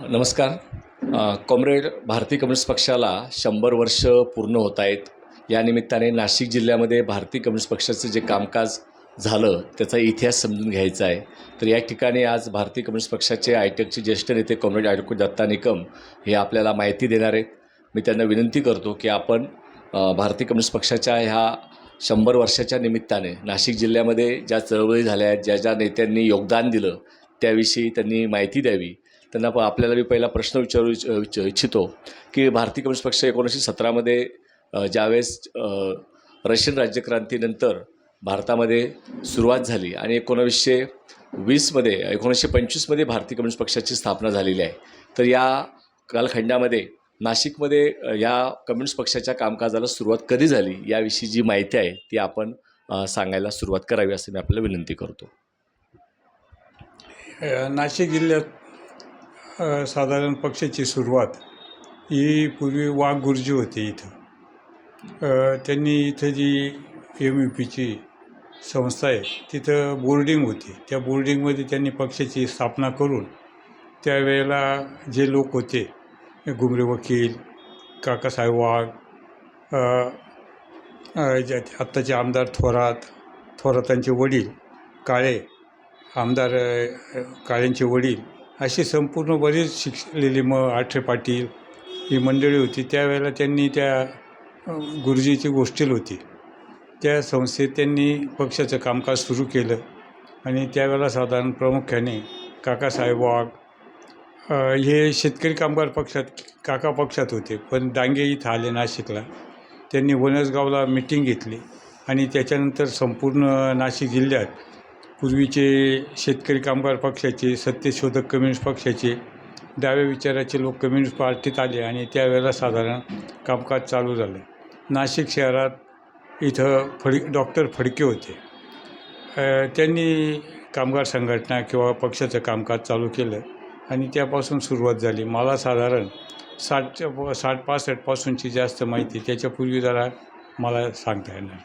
नमस्कार. कॉम्रेड भारतीय कम्युनिस्ट पक्षाला शंभर वर्ष पूर्ण होत आहेत. या निमित्ताने नाशिक जिल्ह्यामध्ये भारतीय कम्युनिस्ट पक्षाचं जे कामकाज झालं त्याचा इतिहास समजून घ्यायचा आहे. तर या ठिकाणी आज भारतीय कम्युनिस्ट पक्षाचे आयटकचे ज्येष्ठ नेते कॉम्रेड ॲडव्होकेट दत्ता निकम हे आपल्याला माहिती देणार आहेत. मी त्यांना विनंती करतो की आपण भारतीय कम्युनिस्ट पक्षाच्या ह्या शंभर वर्षाच्या निमित्ताने नाशिक जिल्ह्यामध्ये ज्या चळवळी झाल्या आहेत ज्या ज्या नेत्यांनी योगदान दिलं त्याविषयी त्यांनी माहिती द्यावी. त्यांना प आपल्याला मी पहिला प्रश्न विचारू इच्छ इच्छ- इच्छितो की भारतीय कम्युनिस्ट पक्ष एकोणीसशे सतरामध्ये ज्यावेळेस रशियन राज्यक्रांतीनंतर भारतामध्ये सुरुवात झाली आणि एकोणावीसशे वीसमध्ये एकोणीसशे पंचवीसमध्ये भारतीय कम्युनिस्ट पक्षाची स्थापना झालेली आहे. तर या कालखंडामध्ये नाशिकमध्ये या कम्युनिस्ट पक्षाच्या कामकाजाला सुरुवात कधी झाली याविषयी जी माहिती आहे ती आपण सांगायला सुरुवात करावी असं मी आपल्याला विनंती करतो. नाशिक जिल्ह्यात साधारण पक्षाची सुरुवात ही पूर्वी वाघ गुरुजी होते इथं. त्यांनी इथं जी एम यू पीची संस्था आहे तिथं बोर्डिंग होती. त्या बोर्डिंगमध्ये त्यांनी पक्षाची स्थापना करून त्यावेळेला जे लोक होते गुमरे वकील काकासाहेब वाघ आत्ताचे आमदार थोरात थोरातांचे वडील काळे आमदार काळ्यांचे वडील अशी संपूर्ण बरीच शिकलेली मग आठरे पाटील ही मंडळी होती. त्यावेळेला त्यांनी त्या गुरुजीची गोष्टील होती. त्या संस्थेत त्यांनी पक्षाचं कामकाज सुरू केलं आणि त्यावेळेला साधारण प्रामुख्याने काकासाहेब वाघ हे शेतकरी कामगार पक्षात काका पक्षात होते. पण डांगे इथं आले नाशिकला. त्यांनी वनसगावला मिटिंग घेतली आणि त्याच्यानंतर संपूर्ण नाशिक जिल्ह्यात पूर्वीचे शेतकरी कामगार पक्षाचे सत्यशोधक कम्युनिस्ट पक्षाचे डाव्या विचाराचे लोक कम्युनिस्ट पार्टीत आले आणि त्यावेळेला साधारण कामकाज चालू झालं. नाशिक शहरात इथं फड डॉक्टर फडके होते. त्यांनी कामगार संघटना किंवा पक्षाचं कामकाज चालू केलं आणि त्यापासून सुरुवात झाली. मला साधारण साठच्या साठ पासष्टपासूनची जास्त माहिती त्याच्यापूर्वी जरा मला सांगता येणार.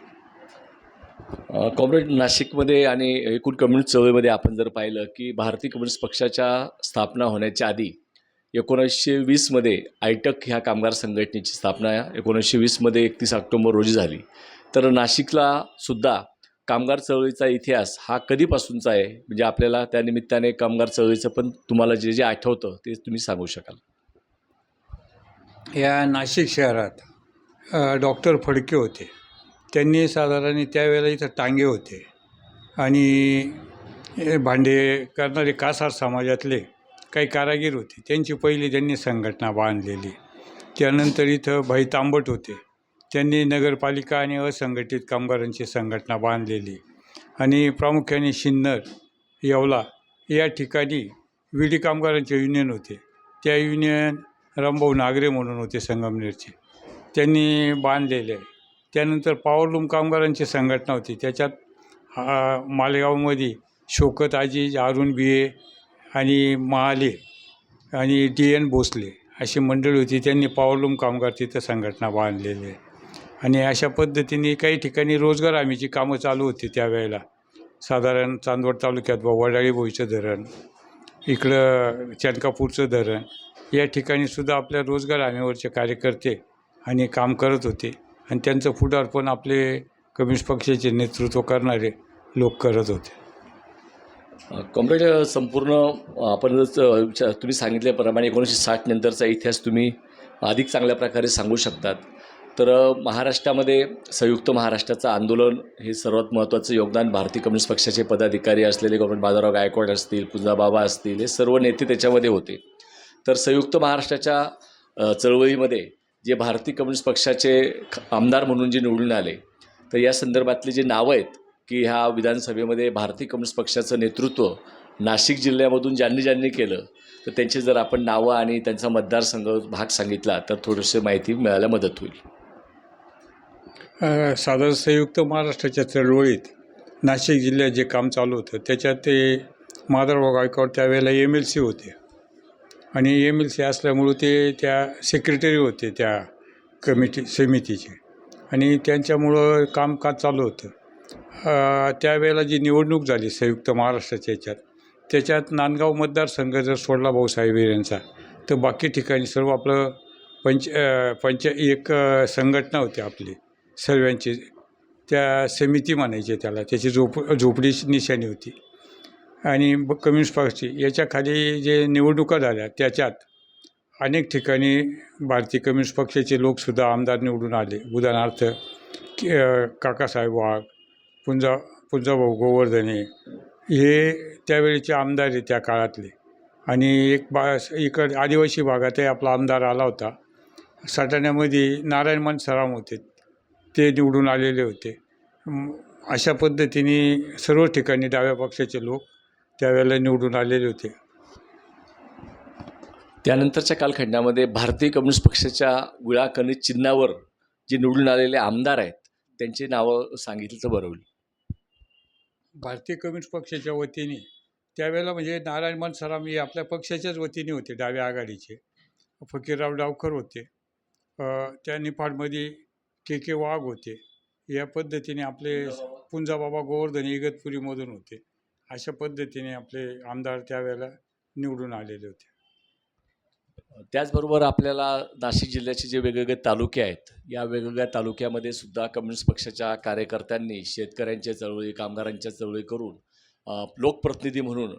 कॉम्रेड नाशिकमध्ये आणि एकूण कम्युनिस्ट चळवळीमध्ये आपण जर पाहिलं की भारतीय कम्युनिस्ट पक्षाच्या स्थापना होण्याच्या आधी एकोणीसशे वीसमध्ये आयटक ह्या कामगार संघटनेची स्थापना एकोणीसशे वीसमध्ये एकतीस ऑक्टोबर रोजी झाली. तर नाशिकला सुद्धा कामगार चळवळीचा इतिहास हा कधीपासूनचा आहे? म्हणजे आपल्याला त्या निमित्ताने कामगार चळवळीचं पण तुम्हाला जे जे आठवतं ते तुम्ही सांगू शकाल. या नाशिक शहरात डॉक्टर फडके होते. त्यांनी साधारण त्यावेळेला इथं टांगे होते. आणि हे भांडे करणारे कासार समाजातले काही कारागीर होते. त्यांची पहिली त्यांनी संघटना बांधलेली. त्यानंतर इथं भाई तांबट होते. त्यांनी नगरपालिका आणि असंघटित कामगारांची संघटना बांधलेली. आणि प्रामुख्याने शिन्नर येवला या ठिकाणी विडी कामगारांचे युनियन होते. त्या युनियन रामभाऊ नागरे म्हणून होते संगमनेरचे. त्यांनी बांधलेले. आहे त्यानंतर पावरलूम कामगारांची संघटना होती. त्याच्यात हा मालेगावमध्ये शोकत आजी अरुण बिये आणि महाले आणि डी एन भोसले अशी मंडळी होती. त्यांनी पावरलूम कामगार तिथं संघटना बांधलेली आहे. आणि अशा पद्धतीने काही ठिकाणी रोजगार हमीची कामं चालू होती त्यावेळेला. साधारण चांदवड तालुक्यात व वडाळी भोईचं धरण इकडं चनकापूरचं धरण या ठिकाणी सुद्धा आपल्या रोजगार हमीवरचे कार्यकर्ते आणि काम करत होते. आणि त्यांचं पुढारपण आपले कम्युनिस्ट पक्षाचे नेतृत्व करणारे लोक करत होते. कॉम्रेड संपूर्ण आपण तुम्ही सांगितल्याप्रमाणे एकोणीसशे साठ नंतरचा इतिहास तुम्ही अधिक चांगल्या प्रकारे सांगू शकतात. तर महाराष्ट्रामध्ये संयुक्त महाराष्ट्राचं आंदोलन हे सर्वात महत्त्वाचं योगदान भारतीय कम्युनिस्ट पक्षाचे पदाधिकारी असलेले गव्हर्मेंट बाजाराव गायकवाड असतील पूजाबाबा असतील हे सर्व नेते त्याच्यामध्ये होते. तर संयुक्त महाराष्ट्राच्या चळवळीमध्ये जे भारतीय कम्युनिस्ट पक्षाचे ख- आमदार म्हणून जे निवडून आले तर या संदर्भातले जे नावं आहेत की ह्या विधानसभेमध्ये भारतीय कम्युनिस्ट पक्षाचं नेतृत्व नाशिक जिल्ह्यामधून ज्यांनी ज्यांनी केलं तर त्यांची जर आपण नावं आणि त्यांचा मतदारसंघ भाग सांगितला तर थोडीशी माहिती मिळायला मदत होईल. साधारण संयुक्त महाराष्ट्राच्या चळवळीत नाशिक जिल्ह्यात जे काम चालू होतं त्याच्यात ते माधवराव गायकवाड त्यावेळेला एम एल सी होते. आणि एम एल सी असल्यामुळं ते त्या सेक्रेटरी होते त्या कमिटी समितीचे. आणि त्यांच्यामुळं कामकाज चालू होतं. त्यावेळेला जी निवडणूक झाली संयुक्त महाराष्ट्राच्या याच्यात त्याच्यात नांदगाव मतदारसंघ जर सोडला भाऊसाहेब यांचा तर बाकी ठिकाणी सर्व आपलं पंच पंच एक संघटना होती आपली सर्वांची. त्या समिती म्हणायची त्याला त्याची झोप झोपडीची निशाणी होती. आणि ब- कम्युनिस्ट पक्षी याच्या खाली जे निवडणुका झाल्या त्याच्यात अनेक ठिकाणी भारतीय कम्युनिस्ट पक्षाचे लोकसुद्धा आमदार निवडून आले. उदाहरणार्थ काकासाहेब वाघ पुंजा पुंजाभाऊ गोवर्धने हे त्यावेळेचे आमदार आहे त्या काळातले. आणि एक बा इकड आदिवासी भागातही आपला आमदार आला होता. साठाण्यामध्ये नारायणमान सराम होते. ते निवडून आलेले होते. अशा पद्धतीने सर्व ठिकाणी डाव्या पक्षाचे लोक त्यावेळेला निवडून आलेले होते. त्यानंतरच्या कालखंडामध्ये भारतीय कम्युनिस्ट पक्षाच्या विळाकनित चिन्हावर जे निवडून आलेले आमदार आहेत त्यांची नावं सांगितली तर बरं होईल. भारतीय कम्युनिस्ट पक्षाच्या वतीने त्यावेळेला म्हणजे नारायणमान सराम हे आपल्या पक्षाच्याच वतीने होते डाव्या आघाडीचे. फकीरराव डावकर होते. त्या निफाडमध्ये के के वाघ होते. या पद्धतीने आपले पुंजाबाबा गोवर्धन इगतपुरीमधून होते. अशा पद्धतीने आपले आमदार त्यावेळेला निवडून आलेले होते. त्याचबरोबर आपल्याला नाशिक जिल्ह्याचे जे वेगवेगळे तालुके आहेत या वेगवेगळ्या तालुक्यामध्ये सुद्धा कम्युनिस्ट पक्षाच्या कार्यकर्त्यांनी शेतकऱ्यांच्या चळवळी कामगारांच्या चळवळी करून लोकप्रतिनिधी म्हणून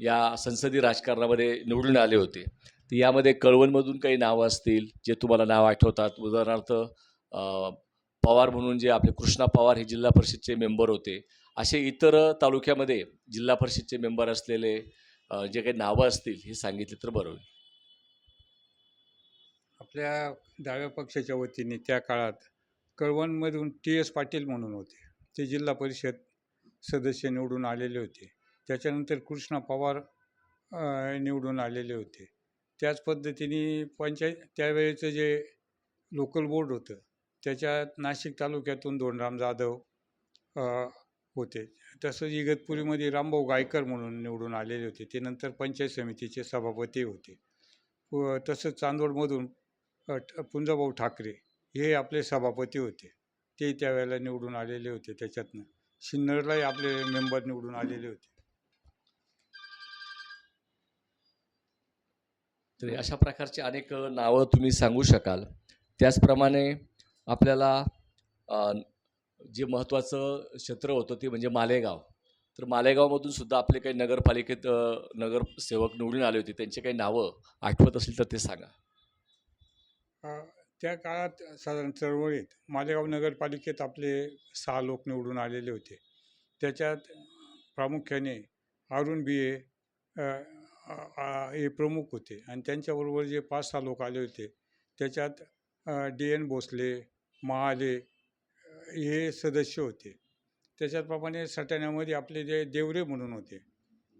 या संसदीय राजकारणामध्ये निवडून आले होते. तर यामध्ये कळवणमधून काही नावं असतील जे तुम्हाला नाव आठवतात. उदाहरणार्थ पवार म्हणून जे आपले कृष्णा पवार हे जिल्हा परिषदचे मेंबर होते. असे इतर तालुक्यामध्ये जिल्हा परिषदचे मेंबर असलेले जे काही नावं असतील हे सांगितले तर बरं होईल. आपल्या डाव्या पक्षाच्या वतीने त्या काळात कळवणमधून टी एस पाटील म्हणून होते. ते जिल्हा परिषद सदस्य निवडून आलेले होते. त्याच्यानंतर कृष्णा पवार निवडून आलेले होते. त्याच पद्धतीने पंचायत त्यावेळेचं जे लोकल बोर्ड होतं त्याच्यात नाशिक तालुक्यातून दोनराम जाधव होते. तसंच इगतपुरीमध्ये रामभाऊ गायकर म्हणून निवडून आलेले होते. ते नंतर पंचायत समितीचे सभापती होते. व तसंच चांदवडमधून ठ- पुंजाभाऊ ठाकरे हे आपले सभापती होते. ते त्यावेळेला निवडून आलेले होते. त्याच्यातनं सिन्नरलाही आपले मेंबर निवडून आलेले होते. तर अशा प्रकारची अनेक नावं तुम्ही सांगू शकाल. त्याचप्रमाणे आपल्याला जे महत्त्वाचं क्षेत्र होतं ते म्हणजे मालेगाव. तर मालेगावमधून सुद्धा आपले काही नगरपालिकेत नगरसेवक निवडून आले होते. त्यांची काही नावं आठवत असतील तर ते सांगा. त्या काळात साधारण चळवळीत मालेगाव नगरपालिकेत आपले सहा लोक निवडून आलेले होते. त्याच्यात प्रामुख्याने अरुण बिये हे प्रमुख होते. आणि त्यांच्याबरोबर जे पाच सहा लोक आले होते त्याच्यात डी एन भोसले महाले हे सदस्य होते. त्याच्याप्रमाणे सटाण्यामध्ये आपले जे देवरे म्हणून होते.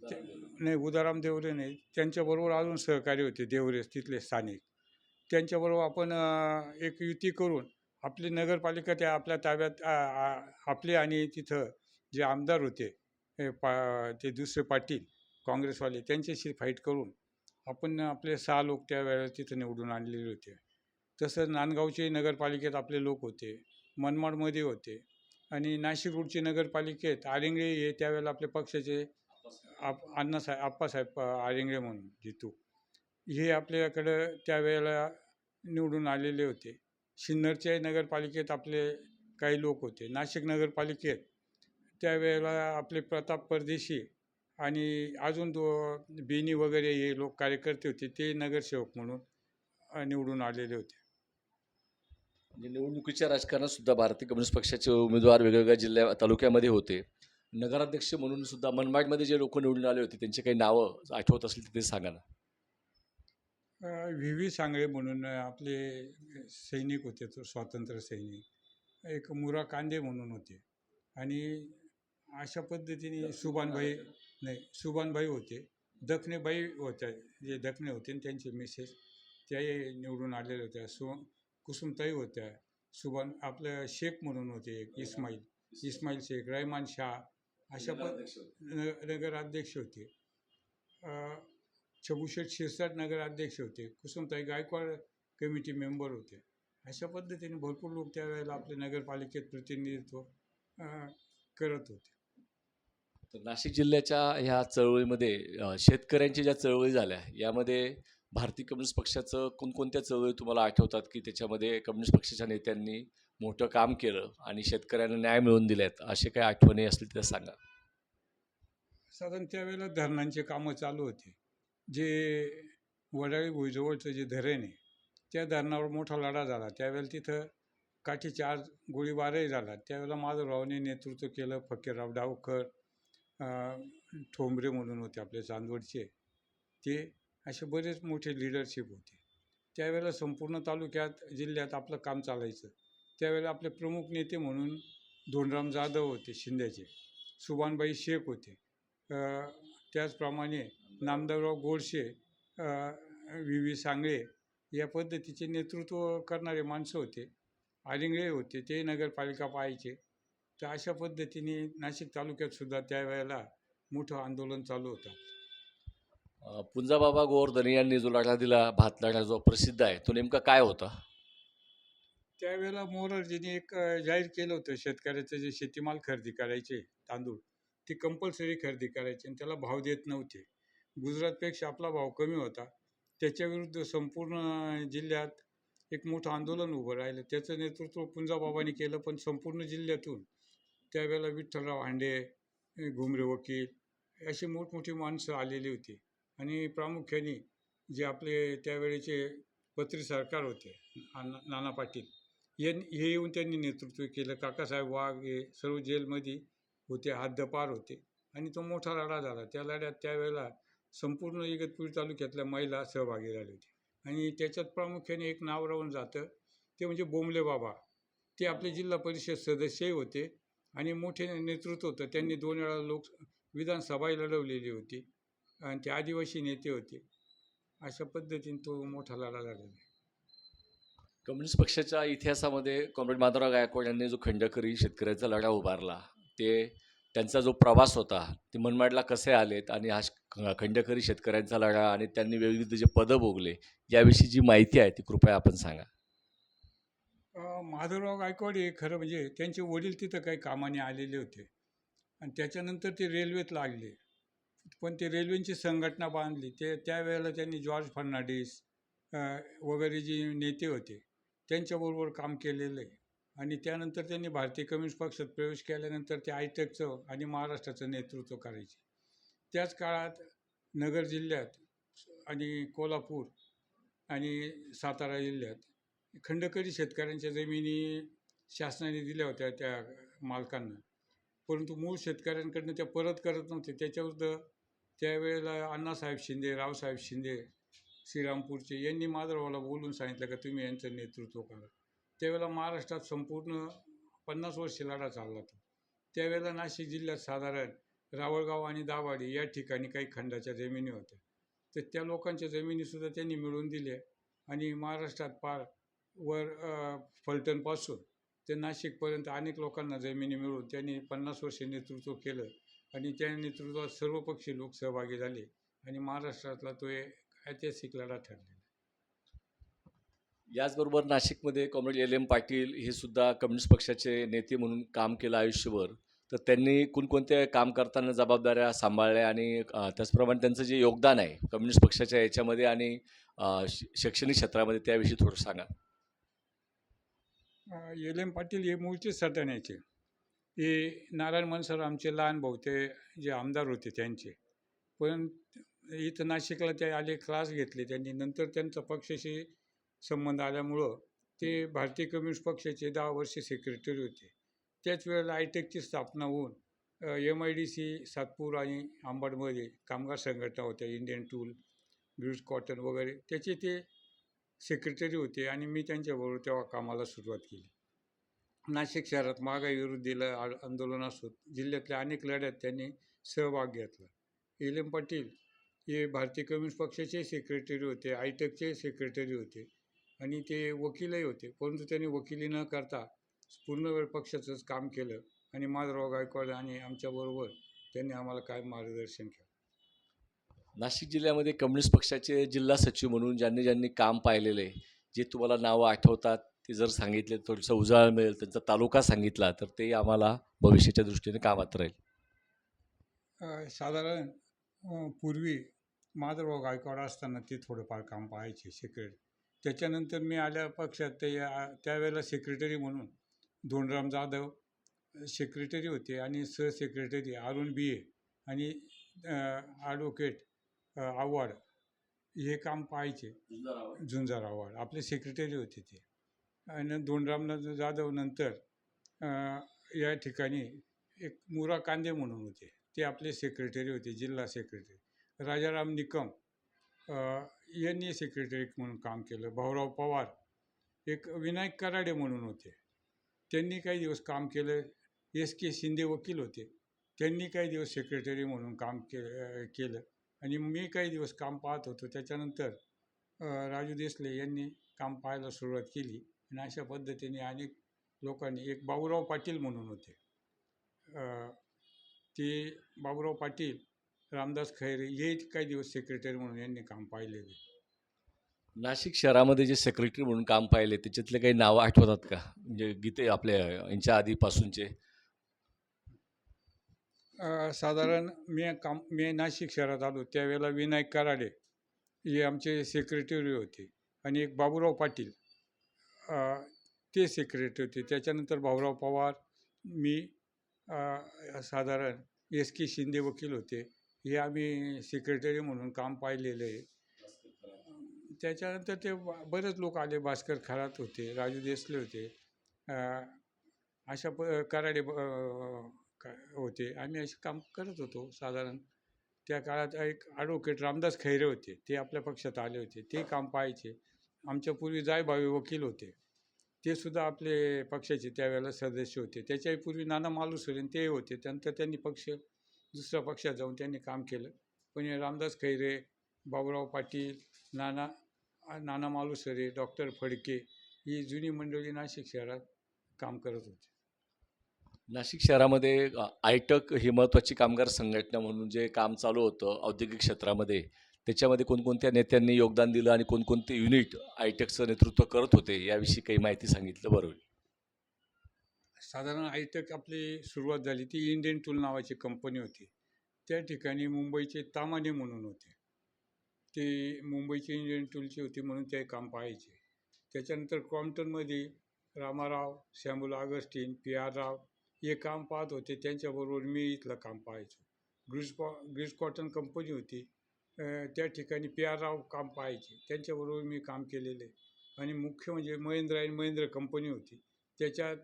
ते- नाही उदाराम देवरे नाही. त्यांच्याबरोबर अजून सहकारी होते देवरे तिथले स्थानिक. त्यांच्याबरोबर आपण अ, एक युती करून आपली नगरपालिका त्या आपल्या ताब्यात आ, आ, आपले आणि तिथं जे आमदार होते हे पा ते दुसरे पाटील काँग्रेसवाले त्यांच्याशी फाईट करून आपण आपले सहा लोक त्या वेळेला तिथं निवडून आणलेले होते. तसंच नांदगावचे नगरपालिकेत आपले लोक होते. मनमाडमध्ये होते. आणि नाशिक रोडची नगरपालिकेत आरिंगळे हे त्यावेळेला आपल्या पक्षाचे आप अण्णासाहेब आप्पासाहेब आरिंगळे म्हणून जितू. हे आपल्याकडं त्यावेळेला निवडून आलेले होते. सिन्नरच्या नगरपालिकेत आपले काही लोक होते. नाशिक नगरपालिकेत त्यावेळेला आपले प्रताप परदेशी आणि अजून दो बेनी वगैरे हे लोक कार्यकर्ते होते ते नगरसेवक म्हणून निवडून आलेले होते. म्हणजे निवडणुकीच्या राजकारणात सुद्धा भारतीय कम्युनिस्ट पक्षाचे उमेदवार वेगवेगळ्या जिल्ह्या तालुक्यामध्ये होते. नगराध्यक्ष म्हणून सुद्धा मनमाडमध्ये जे लोक निवडून आले होते त्यांची काही नावं आठवत असेल तर ते सांगा ना. व्ही. व्ही. सांगळे म्हणून आपले सैनिक होते तो स्वातंत्र्य सैनिक. एक मुरा कांदे म्हणून होते. आणि अशा पद्धतीने सुभानभाई नाही सुभानभाई होते. दखनेबाई होत्या जे दखने होते त्यांचे मिसेस त्याही निवडून आलेल्या होत्या सु कुसुमताई होत्या सुभान आपलं शेख म्हणून होते एक इस्माईल. इस्माईल. शेख रहमान शाह अशा पद न नगराध्यक्ष होते. छबुशेठ शिरसाट नगराध्यक्ष होते. कुसुमताई गायकवाड कमिटी मेंबर होते. अशा पद्धतीने भरपूर लोक त्यावेळेला आपल्या नगरपालिकेत प्रतिनिधित्व करत होते. तर नाशिक जिल्ह्याच्या ह्या चळवळीमध्ये शेतकऱ्यांच्या ज्या चळवळी झाल्या यामध्ये भारतीय कम्युनिस्ट पक्षाचं कोणकोणत्या चळवळी तुम्हाला आठवतात की त्याच्यामध्ये कम्युनिस्ट पक्षाच्या नेत्यांनी मोठं काम केलं आणि शेतकऱ्यांना न्याय मिळवून दिल्यात असे काही आठवणी असतील तर सांगा. साधारण त्यावेळेला धरणांचे कामं चालू होते. जे वडाळी भुईजवळचं जे धरण आहे त्या धरणावर मोठा लढा झाला. त्यावेळेला तिथं काठी चार गोळीबारही झाला. त्यावेळेला माधवरावने नेतृत्व केलं फकीरराव डावकर ठोंबरे म्हणून होते आपले चांदवडचे. ते असे बरेच मोठे लिडरशिप होते. त्यावेळेला संपूर्ण तालुक्यात जिल्ह्यात आपलं काम चालायचं. त्यावेळेला आपले प्रमुख नेते म्हणून धोंडराम जाधव होते शिंद्याचे सुभानबाई शेख होते. त्याचप्रमाणे नामदेवराव गोडशे व्ही व्ही सांगळे या पद्धतीचे नेतृत्व करणारे माणसं होते. आलिंगळे होते ते नगरपालिका पाहायचे. तर अशा पद्धतीने नाशिक तालुक्यातसुद्धा त्यावेळेला मोठं आंदोलन चालू होतं. पुंजाबाबा गोवर्धने यांनी जो लढा दिला भात लढा जो प्रसिद्ध आहे तो नेमका काय होता? त्यावेळेला मोरारजीने एक जाहीर केलं होतं शेतकऱ्याचं जे शेतीमाल खरेदी करायचे तांदूळ ते कंपल्सरी खरेदी करायचे आणि त्याला भाव देत नव्हते. गुजरातपेक्षा आपला भाव कमी होता. त्याच्याविरुद्ध संपूर्ण जिल्ह्यात एक मोठं आंदोलन उभं राहिलं. त्याचं नेतृत्व पुंजाबाबांनी केलं पण संपूर्ण जिल्ह्यातून त्यावेळेला विठ्ठलराव हांडे घुमरे वकील अशी मोठमोठी माणसं आलेली होती. आणि प्रामुख्याने जे आपले त्यावेळेचे पत्री सरकार होते अण्णा नाना पाटील यांनी हे येऊन त्यांनी नेतृत्व केलं. काकासाहेब वाघ हे सर्व जेलमध्ये होते हद्दपार होते आणि तो मोठा लढा झाला. त्या लढ्यात त्यावेळेला संपूर्ण इगतपुरी तालुक्यातल्या महिला सहभागी झाली होती. आणि त्याच्यात प्रामुख्याने एक नाव राहून जातं ते म्हणजे बोंबले बाबा. ते आपले जिल्हा परिषद सदस्यही होते आणि मोठे नेतृत्व होतं. त्यांनी दोन वेळा लोक विधानसभाही लढवलेली होती. आणि ते आदिवासी नेते होते. अशा पद्धतीने तो मोठा लढा झालेला आहे कम्युनिस्ट पक्षाच्या इतिहासामध्ये कॉम्रेड माधवराव गायकवाड यांनी जो खंडकरी शेतकऱ्याचा लढा उभारला ते त्यांचा जो प्रवास होता ते मनमाडला कसे आलेत आणि हा खंडकरी शेतकऱ्यांचा लढा आणि त्यांनी विविध जे पदं भोगले याविषयी जी माहिती आहे ती कृपया आपण सांगा. माधवराव गायकवाड हे खरं म्हणजे त्यांचे वडील तिथं काही कामाने आलेले होते. आणि त्याच्यानंतर ते रेल्वेत लागले. पण ते रेल्वेची संघटना बांधली. ते त्यावेळेला त्यांनी जॉर्ज फर्नांडिस वगैरे जे नेते होते त्यांच्याबरोबर काम केलेलं आहे. आणि त्यानंतर त्यांनी भारतीय कम्युनिस्ट पक्षात प्रवेश केल्यानंतर ते आयटेकचं आणि महाराष्ट्राचं नेतृत्व करायचे. त्याच काळात नगर जिल्ह्यात आणि कोल्हापूर आणि सातारा जिल्ह्यात खंडकरी शेतकऱ्यांच्या जमिनी शासनाने दिल्या होत्या त्या मालकांना. परंतु मूळ शेतकऱ्यांकडनं त्या परत करत नव्हते. त्याच्याविरुद्ध त्यावेळेला अण्णासाहेब शिंदे रावसाहेब शिंदे श्रीरामपूरचे यांनी माधवरावला बोलून सांगितलं का तुम्ही यांचं नेतृत्व करा. त्यावेळेला महाराष्ट्रात संपूर्ण पन्नास वर्ष लढा चालला होता. त्यावेळेला नाशिक जिल्ह्यात साधारण रावळगाव आणि दाभाडी या ठिकाणी काही खंडाच्या जमिनी होत्या. तर त्या लोकांच्या जमिनीसुद्धा त्यांनी मिळवून दिल्या आणि महाराष्ट्रात पार वर फलटणपासून ते नाशिकपर्यंत अनेक लोकांना जमिनी मिळवून त्यांनी पन्नास वर्षे नेतृत्व केलं. आणि त्या नेतृत्वात सर्वपक्षीय लोक सहभागी झाले आणि महाराष्ट्रातला तो एक ऐतिहासिक लढा ठरलेला याचबरोबर नाशिकमध्ये कॉम्रेड एल एम पाटील हे सुद्धा कम्युनिस्ट पक्षाचे नेते म्हणून काम केलं आयुष्यभर. तर त्यांनी कोणकोणत्या काम करताना जबाबदाऱ्या सांभाळल्या आणि त्याचप्रमाणे त्यांचं जे योगदान आहे कम्युनिस्ट पक्षाच्या याच्यामध्ये आणि शैक्षणिक क्षेत्रामध्ये त्याविषयी थोडं सांगा. एल एम पाटील हे मूळचे सटाण्याचे हे नारायण मनसर आमचे लहान भाऊ ते जे आमदार होते त्यांचे. पण इथं नाशिकला ते आले क्लास घेतले त्यांनी. नंतर त्यांचा पक्षाशी संबंध आल्यामुळं ते भारतीय कम्युनिस्ट पक्षाचे दहा वर्षे सेक्रेटरी होते. त्याच वेळेला आयटेकची स्थापना होऊन M I D C Satpur आणि आंबाडमध्ये कामगार संघटना होत्या इंडियन टूल ब्रिज कॉटन वगैरे. त्याचे ते सेक्रेटरी होते आणि मी त्यांच्याबरोबर तेव्हा कामाला सुरुवात केली. नाशिक शहरात महागाई विरुद्धीला आ- आंदोलन असो जिल्ह्यातल्या अनेक लढ्यात त्यांनी सहभाग घेतला. एल. एम. पाटील हे भारतीय कम्युनिस्ट पक्षाचे सेक्रेटरी होते आयटेकचे सेक्रेटरी होते आणि ते वकीलही होते. परंतु त्यांनी वकिली न करता पूर्ण वेळ पक्षाचंच काम केलं आणि माधवराव गायकवाड आणि आमच्याबरोबर त्यांनी आम्हाला काय मार्गदर्शन केलं? नाशिक जिल्ह्यामध्ये कम्युनिस्ट पक्षाचे जिल्हा सचिव म्हणून ज्यांनी ज्यांनी काम पाहिलेलं आहे जे तुम्हाला नावं आठवतात ते जर सांगितले थोडंसं उजाळ मिळेल त्यांचा तालुका सांगितला तर ते आम्हाला भविष्याच्या दृष्टीने कामात राहील. साधारण पूर्वी माधवराव गायकवाड असताना ते थोडंफार काम पाहायचे सेक्रेटरी त्याच्यानंतर मी आल्या पक्षात ते त्यावेळेला सेक्रेटरी म्हणून धोंडराम जाधव सेक्रेटरी होते आणि सहसेक्रेटरी अरुण बिये आणि ॲडव्होकेट आव्हाड हे काम पाहायचे. झुंजार आव्हाड आपले सेक्रेटरी होते ते. आणि धोंडराम जाधव नंतर या ठिकाणी एक मुरा कांदे म्हणून होते. ते आपले सेक्रेटरी होते जिल्हा सेक्रेटरी राजाराम निकम यांनी सेक्रेटरी म्हणून काम केलं. भाऊराव पवार एक विनायक कराडे म्हणून होते. त्यांनी काही दिवस काम केलं. एस के शिंदे वकील होते. त्यांनी काही दिवस सेक्रेटरी म्हणून काम के केलं. आणि मी काही दिवस काम पाहत होतो. त्याच्यानंतर राजू देसले यांनी काम पाहायला सुरुवात केली. आणि अशा पद्धतीने अनेक लोकांनी एक बाबूराव पाटील म्हणून होते. ते बाबूराव पाटील रामदास खैरे हे काही दिवस सेक्रेटरी म्हणून यांनी काम पाहिलेले. नाशिक शहरामध्ये जे सेक्रेटरी म्हणून काम पाहिले त्याच्यातले काही नावं आठवतात का? म्हणजे गीते आपल्या यांच्या आधीपासूनचे. साधारण मी काम मी नाशिक शहरात आलो त्यावेळेला विनायक कराडे हे आमचे सेक्रेटरी होते. आणि एक बाबूराव पाटील ते सेक्रेटरी होते. त्याच्यानंतर भाऊराव पवार मी साधारण एस के शिंदे वकील होते. हे आम्ही सेक्रेटरी म्हणून काम पाहिलेलं आहे. त्याच्यानंतर ते ब- बरेच लोक आले. भास्कर खरात होते राजू देसले होते. अशा प कराडे ब- का- होते. आम्ही असे काम करत होतो साधारण. त्या काळात एक ॲडव्होकेट रामदास खैरे होते. ते आपल्या पक्षात आले होते. ते काम पाहायचे. आमच्या पूर्वी जायभावी वकील होते. ते सुद्धा आपले पक्षाचे त्यावेळेला सदस्य होते. त्याच्याही पूर्वी नाना मालुसरेन तेही होते. त्यानंतर त्यांनी पक्ष दुसऱ्या पक्षात जाऊन त्यांनी काम केलं. पण रामदास खैरे बाबूराव पाटील नाना नाना मालुसरे डॉक्टर फडके ही जुनी मंडळी नाशिक शहरात काम करत होते. नाशिक शहरामध्ये आयटक ही महत्त्वाची कामगार संघटना म्हणून जे काम चालू होतं औद्योगिक क्षेत्रामध्ये त्याच्यामध्ये कोणकोणत्या नेत्यांनी योगदान दिलं आणि कोणकोणते युनिट आयटेकचं नेतृत्व करत होते याविषयी काही माहिती सांगितलं बरं होईल. साधारण आयटेक आपली सुरुवात झाली ती इंडियन टूल नावाची कंपनी होती. त्या ठिकाणी मुंबईचे तामाने म्हणून होते. ते मुंबईचे इंडियन टूलचे होते म्हणून ते काम पाहायचे. त्याच्यानंतर क्रॉम्प्टनमध्ये रामाराव श्यामूल ऑगस्टीन पी आर राव हे काम पाहत होते. त्यांच्याबरोबर मी इथलं काम पाहायचो. ग्रीस कॉ ग्रीस कॉटन कंपनी होती. त्या ठिकाणी पी आर राव काम पाहायचे. त्यांच्याबरोबर मी काम केलेलं आहे. आणि मुख्य म्हणजे महेंद्र अँड महेंद्र कंपनी होती. त्याच्यात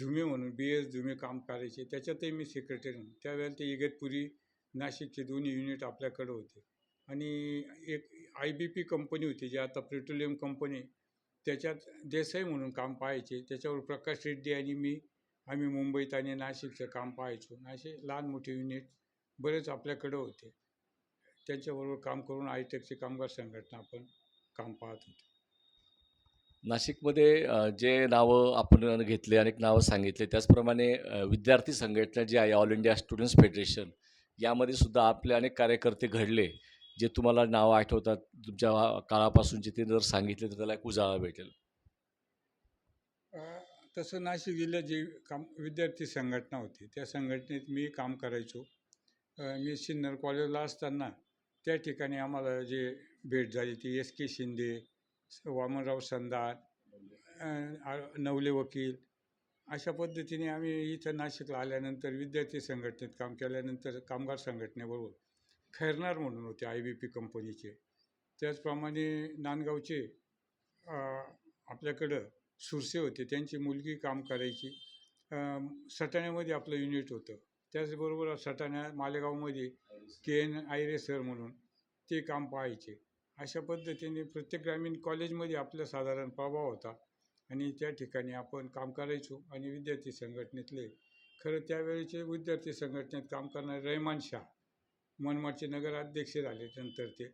धुमे म्हणून बी एस धुमे काम करायचे. त्याच्यातही मी सेक्रेटरी म्हणून. त्यावेळेला ते इगतपुरी नाशिकचे दोन्ही युनिट आपल्याकडे होते. आणि एक आय बी पी कंपनी होती जी आता पेट्रोलियम कंपनी त्याच्यात देसाई म्हणून काम पाहायचे. त्याच्यावर प्रकाश रेड्डी आणि मी आम्ही मुंबईत आणि नाशिकचं काम पाहायचो. असे लहान मोठे युनिट बरेच आपल्याकडं होते. त्यांच्याबरोबर काम करून आयटेकची कामगार संघटना आपण काम पाहत होतो. नाशिकमध्ये जे नावं आपण घेतले अनेक नावं सांगितले त्याचप्रमाणे विद्यार्थी संघटना जी आहे ऑल इंडिया स्टुडंट्स फेडरेशन यामध्ये सुद्धा आपले अनेक कार्यकर्ते घडले जे तुम्हाला नावं आठवतात. तुमच्या काळापासूनचे ते जर सांगितले तर त्याला एक उजाळा भेटेल. तसं नाशिक जिल्ह्यात जी काम विद्यार्थी संघटना होती त्या संघटनेत मी काम करायचो. मी सिन्नर कॉलेजला असताना त्या ठिकाणी आम्हाला जे भेट झाली ती एस के शिंदे स- वामनराव संदार नवले वकील अशा पद्धतीने आम्ही इथं नाशिकला आल्यानंतर विद्यार्थी संघटनेत काम केल्यानंतर कामगार संघटनेबरोबर खैरनार म्हणून होते आय बी पी कंपनीचे. त्याचप्रमाणे नांदगावचे आपल्याकडं सुरसे होते त्यांची मुलगी काम करायची. सटाण्यामध्ये आपलं युनिट होतं. त्याचबरोबर सटाणा मालेगावमध्ये के एन आयरे सर म्हणून ते काम पाहायचे. अशा पद्धतीने प्रत्येक ग्रामीण कॉलेजमध्ये आपला साधारण प्रभाव होता आणि त्या ठिकाणी आपण काम करायचो आणि विद्यार्थी संघटनेतले. खरं त्यावेळेचे विद्यार्थी संघटनेत काम करणारे रहमान शाह मनमाडचे नगराध्यक्ष झाले नंतर ते.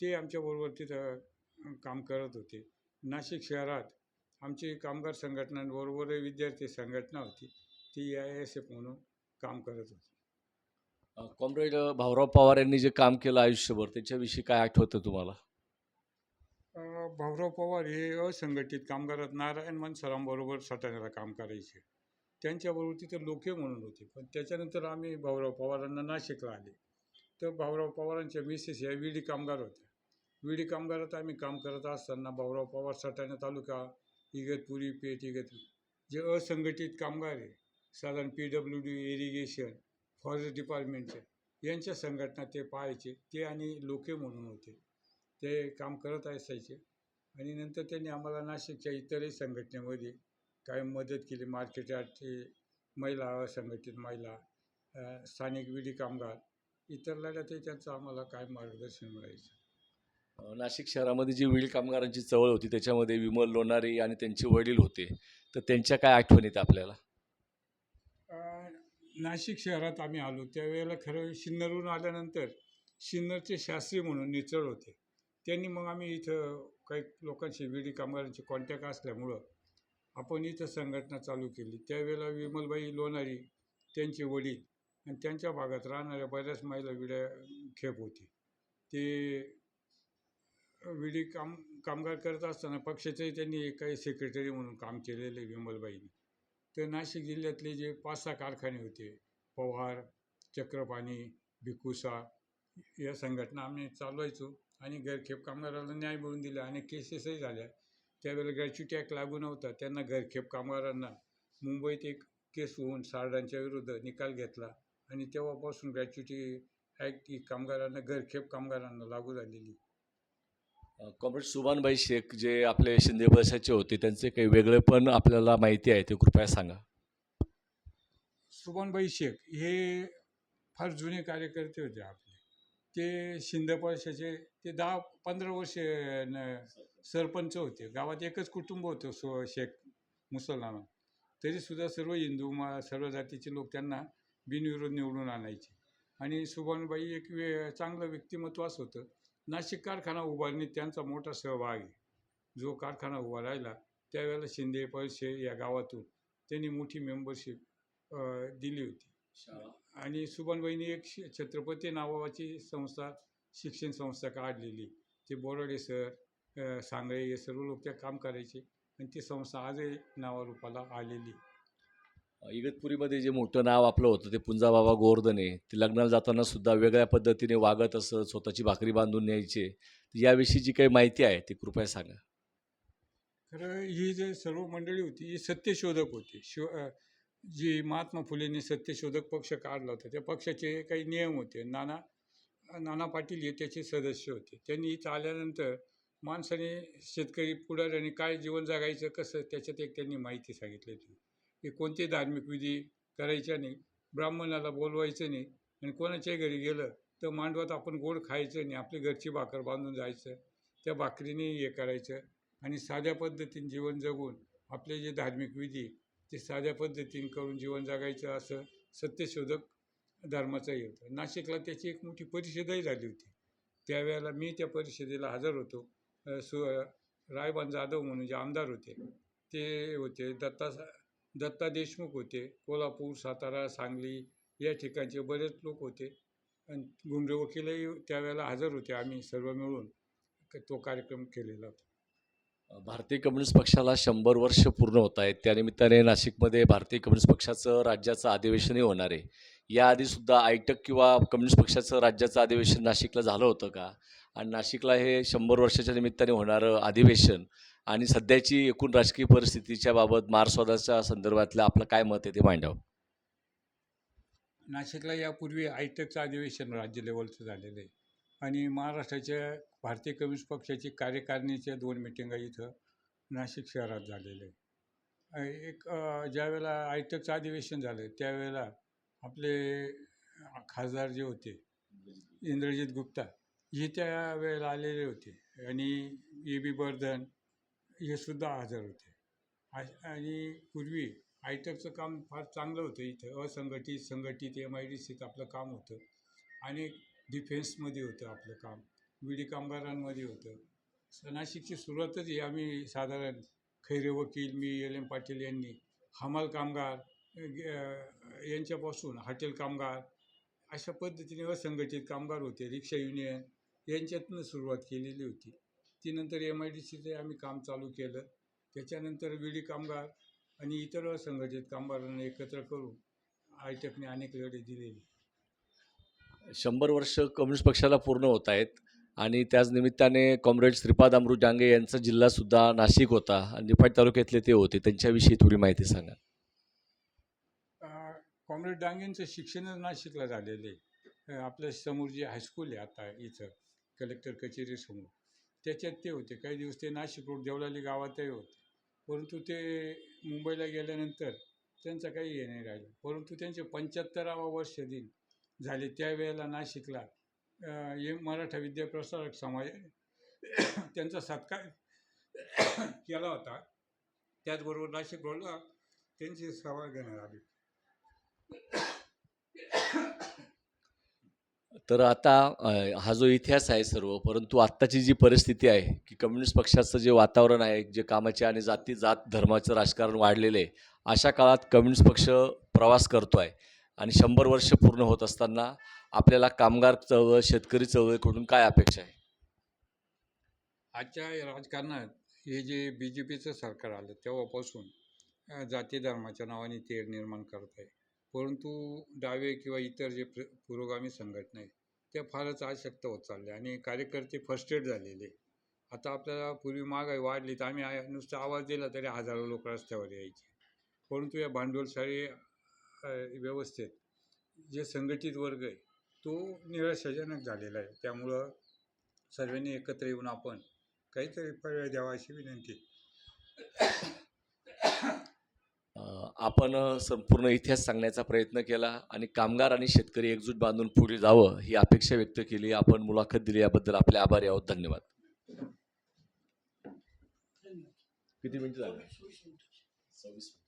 ते आमच्याबरोबर तिथं काम करत होते. नाशिक शहरात आमची कामगार संघटनांबरोबर विद्यार्थी संघटना होती. ती आय एस एफ म्हणून काम करत होती. कॉम्रेड भाऊराव पवार यांनी जे काम केलं आयुष्यभर त्याच्याविषयी काय आठवतं तुम्हाला? भाऊराव पवार हे असंघटित कामगारात नारायण मनसरांबरोबर सटाण्याला काम करायचे. त्यांच्याबरोबर तिथे लोके म्हणून होते. पण त्याच्यानंतर आम्ही भाऊराव पवारांना नाशिकला आले. तर भाऊराव पवारांच्या मिसेस या विडी कामगार होत्या. विडी कामगारात आम्ही काम करत असताना भाऊराव पवार सटाणा तालुका इगतपुरी पेठ इगतपुरी जे असंघटित कामगार आहे साधारण P W D irrigation forest डिपार्टमेंटचे यांच्या संघटना ते पाहायचे ते आणि लोके म्हणून होते. ते काम करत असायचे. आणि नंतर त्यांनी आम्हाला नाशिकच्या इतरही संघटनेमध्ये काय मदत केली. मार्केट यार्डचे महिला असंघटित महिला स्थानिक विडी कामगार इतर लढ्यातही त्यांचं आम्हाला काय मार्गदर्शन मिळायचं? नाशिक शहरामध्ये जी विडी कामगारांची चळवळ होती त्याच्यामध्ये विमल लोणारे आणि त्यांचे वडील होते. तर त्यांच्या काय आठवण आहेत आपल्याला? नाशिक शहरात आम्ही आलो. त्यावेळेला खरं म्हणजे सिन्नरहून आल्यानंतर सिन्नरचे शास्त्री म्हणून निचळ होते. त्यांनी मग आम्ही इथं काही लोकांशी विडी कामगारांची कॉन्टॅक्ट असल्यामुळं आपण इथं संघटना चालू केली. त्यावेळेला विमलबाई लोणारी त्यांचे वडील आणि त्यांच्या भागात राहणाऱ्या बऱ्याच महिला विड्या खेप होती. ते विडी काम कामगार करत असताना पक्षाचंही त्यांनी काही सेक्रेटरी म्हणून काम केलेलं आहे तर नाशिक जिल्ह्यातले जे पाच सहा कारखाने होते पवार चक्रपाणी भिकुसा या संघटना आम्ही चालवायचो आणि घरखेप कामगाराला न्याय मिळून दिला आणि केसेसही झाल्या. त्यावेळेला ग्रॅच्युटी ॲक्ट लागू नव्हता. त्यांना घरखेप कामगारांना मुंबईत एक केस होऊन सारडांच्या विरुद्ध निकाल घेतला आणि तेव्हापासून ग्रॅच्युटी ॲक्ट ही कामगारांना घरखेप कामगारांना लागू झालेली. कॉम्रेड सुभानभाई शेख जे आपले शिंदे बसाचे होते त्यांचे काही वेगळे पण आपल्याला माहिती आहे ते कृपया सांगा. सुभानबाई शेख हे फार जुने कार्यकर्ते होते आपले. ते शिंदे पक्षाचे ते दहा पंधरा वर्ष न- सरपंच होते. गावात एकच कुटुंब होतं सो शेख मुसलमान. तरीसुद्धा सर्व हिंदू मा सर्व जातीचे लोक त्यांना बिनविरोध निवडून आणायचे. आणि सुभानबाई एक वे चांगलं व्यक्तिमत्वाच होतं. नाशिक कारखाना उभारणीत त्यांचा मोठा सहभाग आहे. जो कारखाना उभा राहिला त्यावेळेला शिंदे पैसे या गावातून त्यांनी मोठी मेंबरशिप दिली होती. आणि सुभानबाईंनी एक शि- छत्रपती नावाची संस्था शिक्षण संस्था काढलेली. ते बोराडे सर सांगळे हे सर्व लोक त्या काम करायचे. आणि ती संस्था आजही नावारूपाला आलेली इगतपुरीमध्ये जे मोठं नाव आपलं होतं ते पुंजाबाबा गोवर्धने ते लग्नाला जाताना सुद्धा वेगळ्या पद्धतीने वागत असत स्वतःची भाकरी बांधून न्यायचे. याविषयी जी काही माहिती आहे ती कृपया सांगा. खरं ही जे सर्व मंडळी होती ही सत्यशोधक होती. शिव जी महात्मा फुलेंनी सत्यशोधक पक्ष काढला होता त्या पक्षाचे काही नियम होते. नाना नाना पाटील हे त्याचे सदस्य होते. त्यांनी इथं आल्यानंतर माणसाने शेतकरी पुढाऱ्याने काय जीवन जगायचं कसं त्याच्यात एक त्यांनी माहिती सांगितली होती. की कोणते धार्मिक विधी करायच्या नाही ब्राह्मणाला बोलवायचं नाही आणि कोणाच्याही घरी गेलं तर मांडवात आपण गोड खायचं नाही आपली घरची भाकर बांधून जायचं त्या भाकरीने हे करायचं आणि साध्या पद्धतीने जीवन जगून आपले जे धार्मिक विधी ते साध्या पद्धतीने करून जीवन जगायचं असं सत्यशोधक धर्माचंही होतं. नाशिकला त्याची एक मोठी परिषदही झाली होती. त्यावेळेला मी त्या परिषदेला हजर होतो. सु रायबान जाधव म्हणून जे आमदार होते ते होते दत्ता दत्ता देशमुख होते कोल्हापूर सातारा सांगली या ठिकाणचे बरेच लोक होते. आणि गुंडे वकीलही त्यावेळेला हजर होते आम्ही सर्व मिळून. तो कार्यक्रम केलेला होता. भारतीय कम्युनिस्ट पक्षाला शंभर वर्ष पूर्ण होत आहेत. त्यानिमित्ताने नाशिकमध्ये भारतीय कम्युनिस्ट पक्षाचं राज्याचं अधिवेशनही होणार आहे. याआधीसुद्धा आयटक किंवा कम्युनिस्ट पक्षाचं राज्याचं अधिवेशन नाशिकला झालं होतं का? आणि नाशिकला हे शंभर वर्षाच्या निमित्ताने होणारं अधिवेशन आणि सध्याची एकूण राजकीय परिस्थितीच्या बाबत मार्क्सवादाच्या संदर्भातलं आपलं काय मत आहे ते मांडावं? नाशिकला यापूर्वी आयटकचं अधिवेशन राज्य लेवलचं झालेलं आहे. आणि महाराष्ट्राच्या भारतीय कम्युनिस्ट पक्षाची कार्यकारिणीच्या दोन मिटिंगा इथं नाशिक शहरात झालेल्या आहे एक ज्यावेळेला आयटकचं अधिवेशन झालं त्यावेळेला आपले खासदार जे होते इंद्रजित गुप्ता हे त्या वेळेला आलेले होते. आणि ए बी बर्धन हे सुद्धा हजर होते. आणि पूर्वी आयटकचं काम फार चांगलं होतं इथं. असंघटित संघटित एम आय डी सीत आपलं काम होतं. आणि डिफेन्समध्ये होतं आपलं काम. विडी कामगारांमध्ये होतं. स- नाशिकची सुरुवातच ही आम्ही साधारण खैरे वकील मी एल एम पाटील यांनी हमाल कामगार यांच्यापासून हॉटेल कामगार अशा पद्धतीने असंघटित कामगार होते. रिक्षा युनियन यांच्यातनं सुरुवात केलेली होती. ती नंतर एम आय डी सीचं आम्ही काम चालू केलं. त्याच्यानंतर विडी कामगार आणि इतर असंघटित कामगारांना एकत्र करून आयटकने अनेक लढे दिलेले. शंभर वर्ष कम्युनिस्ट पक्षाला पूर्ण होत आहेत आणि त्याच निमित्ताने कॉम्रेड श्रीपाद अमृत डांगे यांचा जिल्हासुद्धा नाशिक होता आणि निफाड तालुक्यातले ते होते. त्यांच्याविषयी थोडी माहिती सांगा. कॉम्रेड डांगेंचं शिक्षणच नाशिकला झालेलं आहे. आपल्यासमोर जे हायस्कूल आहे आता इथं कलेक्टर कचेरीसमोर त्याच्यात ते होते. काही दिवस ते नाशिक रोड देवलाली गावातही होते. परंतु ते मुंबईला गेल्यानंतर त्यांचं काही हे नाही राहिलं. परंतु त्यांचे पंच्याहत्तरावा वर्ष दिन झाले त्यावेळेला नाशिकला हे मराठा विद्याप्रसारक समाज त्यांचा सत्कार केला होता. त्याचबरोबर नाशिक रोडला त्यांची सभा घेण्यात आली. तर आता हा जो इतिहास आहे सर्व परंतु आत्ताची जी परिस्थिती आहे की कम्युनिस्ट पक्षाचं जे वातावरण आहे जे कामाचे आणि जाती जात धर्माचं राजकारण वाढलेलं आहे अशा काळात कम्युनिस्ट पक्ष प्रवास करतो आहे आणि शंभर वर्ष पूर्ण होत असताना आपल्याला कामगार चळवळ शेतकरी चळवळीकडून काय अपेक्षा आहे? आजच्या राजकारणात हे जे बी जे पीचं सरकार आलं तेव्हापासून जाती धर्माच्या नावाने तेढ निर्माण करत आहे. परंतु डावे किंवा इतर जे प्र पुरोगामी संघटना आहेत त्या फारच आशक्त होत चालल्या आणि कार्यकर्ते फर्स्टेड झालेले आता आपल्याला पूर्वी महागाई वाढली तर आम्ही नुसता आवाज दिला तरी हजारो लोक रस्त्यावर यायचे. परंतु या भांडवलशाही व्यवस्थेत जे संघटित वर्ग आहे तो निराशाजनक झालेला आहे. त्यामुळं सर्वांनी एकत्र येऊन आपण काहीतरी पर्याय द्यावा अशी विनंती आपण संपूर्ण इतिहास सांगण्याचा प्रयत्न केला आणि कामगार आणि शेतकरी एकजूट बांधून पुढे जावं ही अपेक्षा व्यक्त केली. आपण मुलाखत दिली. याबद्दल आपले आभारी आहोत. धन्यवाद. किती मिनिटं झाले? सव्वीस